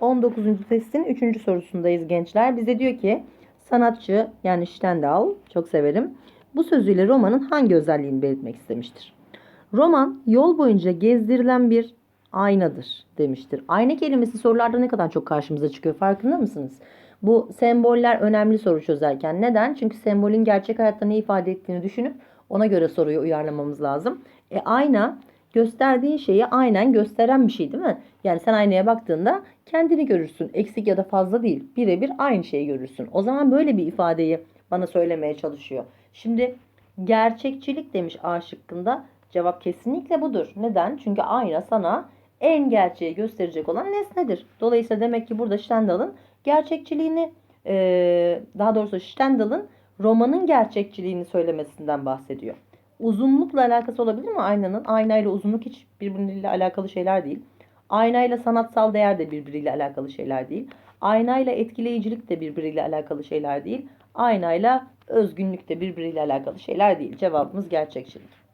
19. testin 3. sorusundayız gençler. Bize diyor ki sanatçı yani Stendhal çok severim. Bu sözüyle romanın hangi özelliğini belirtmek istemiştir? Roman yol boyunca gezdirilen bir aynadır demiştir. Ayna kelimesi sorularda ne kadar çok karşımıza çıkıyor farkında mısınız? Bu semboller önemli soru çözerken. Neden? Çünkü sembolün gerçek hayatta ne ifade ettiğini düşünüp ona göre soruyu uyarlamamız lazım. E ayna gösterdiğin şeyi aynen gösteren bir şey değil mi? Yani sen aynaya baktığında kendini görürsün. Eksik ya da fazla değil. Birebir aynı şeyi görürsün. O zaman böyle bir ifadeyi bana söylemeye çalışıyor. Şimdi gerçekçilik demiş A şıkkında. Cevap kesinlikle budur. Neden? Çünkü ayna sana en gerçeği gösterecek olan nesnedir. Dolayısıyla demek ki burada Stendhal'ın gerçekçiliğini daha doğrusu Stendhal'ın romanın gerçekçiliğini söylemesinden bahsediyor. Uzunlukla alakası olabilir mi aynanın? Aynayla uzunluk hiç birbiriyle alakalı şeyler değil. Aynayla sanatsal değer de birbiriyle alakalı şeyler değil. Aynayla etkileyicilik de birbiriyle alakalı şeyler değil. Aynayla özgünlük de birbiriyle alakalı şeyler değil. Cevabımız gerçekçilik.